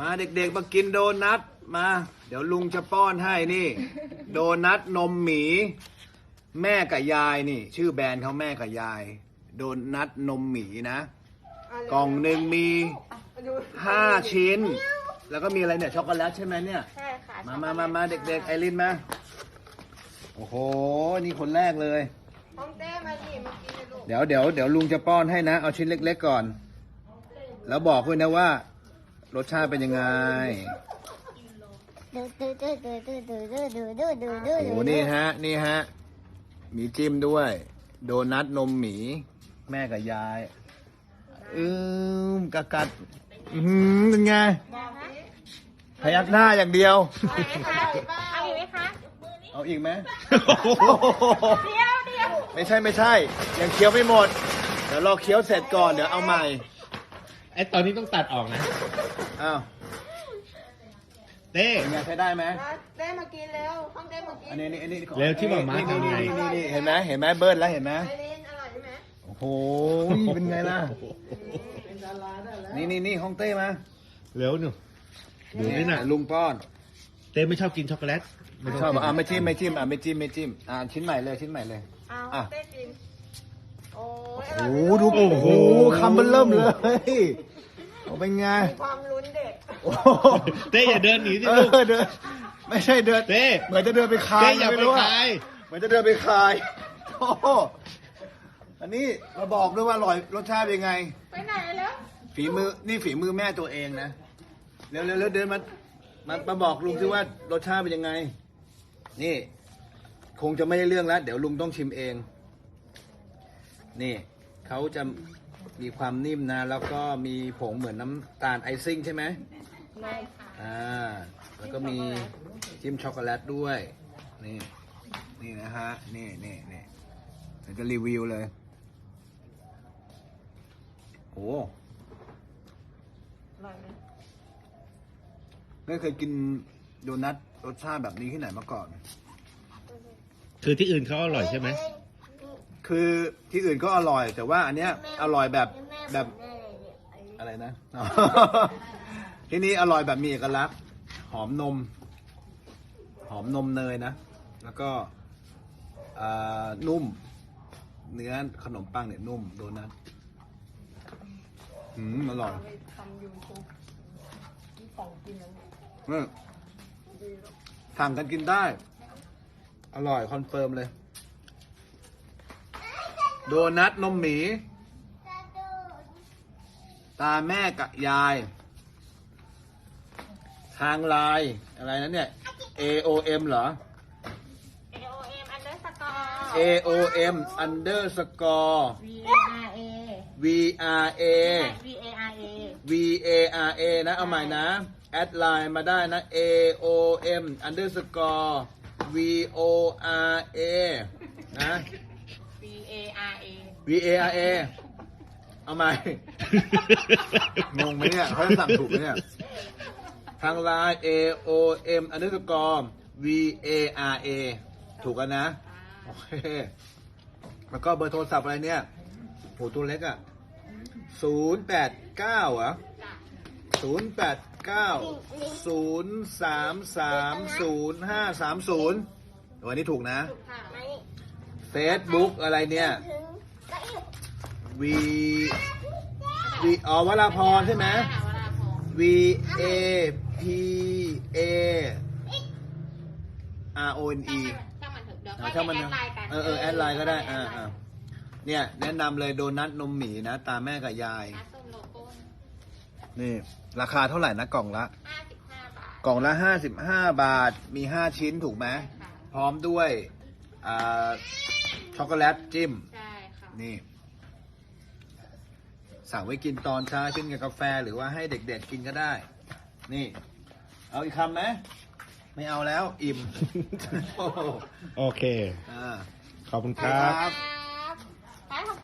มาเด็กๆมากินโดนัทมา เดี๋ยวลุงจะป้อนให้นี่ โดนัทนมหมี แม่กับยายนี่ ชื่อแบรนด์เขาแม่กับยาย โดนัทนมหมีนะ กล่องหนึ่งมีห้าชิ้น แล้วก็มีอะไรเนี่ยช็อกโกแลตใช่ไหมเนี่ย ใช่ค่ะมามามามาเด็กๆไอรินมาโอ้โห นี่คนแรกเลยห้องเต้มาดิมากินเลยลูกเดี๋ยวเดี๋ยวเดี๋ยวลุงจะป้อนให้นะ เอาชิ้นเล็ก ๆ ก่อน แล้วบอกด้วยนะว่า รสชาติเป็นยังไง ดูดูดูดูดูดูดูดูดูดูดูโอ้โหนี่ฮะ นี่ฮะ มีจิ้มด้วย โดนัทนมหมี แม่กับยาย อืมกัดกัด อืมเป็นไง พยักหน้าอย่างเดียว เอาอีกไหมคะเอาอีกไหม เดียวเดียวไม่ใช่ไม่ใช่ ยังเคี้ยวไม่หมด เดี๋ยวรอเคี้ยวเสร็จก่อน เดี๋ยวเอาใหม่ ไอตอนนี้ต้องตัดออกนะ อ้าวเต้เป็นไงใช้ได้ไหมมาเต้มากินเร็วห้องเต้มากินอันนี้นี่อันนี้เร็วที่หมาม้านี่ทำไง นี่นี่นี่เห็นไหมเห็นไหมเบิร์ดแล้วเห็นไหมไอรินอร่อยใช่ไหมโอ้โหเป็นไงล่ะนี่นี่นี่ห้องเต้มาเร็วหนูดูนี่น่ะลุงป้อนเต้ไม่ชอบกินช็อกโกแลตไม่ชอบอะไม่จิ้มไม่จิ้มอะไม่จิ้มไม่จิ้มอะชิ้นใหม่เลยชิ้นใหม่เลย เอาอะ เต้กินโอ้ยอโอ้ร่อยโหดูโอ้โหคำมันเริ่มเลย โอ้เป็นไงมีความลุ้นเด็กโอ้เต้อย่าเดินหนีสิเอลูก อเดินไม่ใช่เดินเต้ เหมือนจะเดินไปคายเต้อย่าม่ไปรู้ะคายเหมือนจะเดินไปคาย โอ้โหอันนี้มาบอกด้วยว่าอร่อยรสชาติเป็นไง ไปไหนแล้วฝีมือ นี่ฝีมือแม่ตัวเองนะ เร็วเร็วเร็วเดินมา มา มาบอกลุงสิว่ารสชาติเป็นยังไง นี่ คงจะไม่ได้เรื่องแล้ว เดี๋ยวลุงต้องชิมเอง นี่ เขาจะ มีความนิ่มนะ แล้วก็มีผงเหมือนน้ำตาลไอซิ่งใช่ไหมใช่ค่ะ อ่า แล้วก็มีจิ้มช็อกโกแลตด้วย นี่ นี่นะฮะ นี่นี่นี่เดี๋ยวจะรีวิวเลย โอ้อร่อยไหมไม่เคยกินโดนัทรสชาติแบบนี้ที่ไหนมาก่อน คือที่อื่นเขาอร่อยใช่ไหม คือที่อื่นก็อร่อย แต่ว่าอันเนี้ยอร่อยแบบแบบอะไรนะ ที่นี่อร่อยแบบมีเอกลักษณ์ หอมนม หอมนมเนยนะ แล้วก็นุ่ม เนื้อขนมปังเนี่ยนุ่มโดนัทอืมอร่อยสั่งกันกินได้ อร่อยคอนเฟิร์มเลย โดนัทนมหมี ตาแม่กับยาย ทางไลน์อะไรนั้นเนี่ย AOM เหรอ AOM underscore AOM underscore VARA VRA VARA VARA นะ เอาใหม่นะ แอดไลน์มาได้นะ AOM underscore VORA นะ VARA VARA เอาใหม่ งงไหมเนี่ยเขาจะสั่งถูกไหมเนี่ย ทางไลน์ AOM underscore VARA ถูกกันนะ โอเค แล้วก็เบอร์โทรศัพท์อะไรเนี่ยโหตัวเล็กอะศูนย์แปดเก้าอะศูนย์แปดเก้าศูนย์สามสามศูนย์ห้าสามศูนย์วันนี้ถูกนะ เฟซบุ๊กอะไรเนี่ย V V อ๋อวราพรใช่ไหม V A P A R O N E ช่างมันเถอะเดี๋ยวอ่าช่างมันนะแอดไลน์กันเออเออแอดไลน์ก็ได้อ่าอ่าเนี่ยแนะนำเลยโดนัทนมหมีนะ ตามแม่กับยายส้มโลโก้นี่ ราคาเท่าไหร่นะกล่องละห้าสิบห้าบาทกล่องละห้าสิบห้าบาทมีห้าชิ้นถูกไหมค่ะพร้อมด้วย อ่า ช็อกโกแลตจิ้มใช่ค่ะนี่ สั่งไว้กินตอนเช้ากินกับกาแฟหรือว่าให้เด็กๆกินก็ได้ นี่ เอาอีกคำไหมไม่เอาแล้วอิ่ม โอ้โหโอเค อ่าขอบคุณคครัรับบอ่า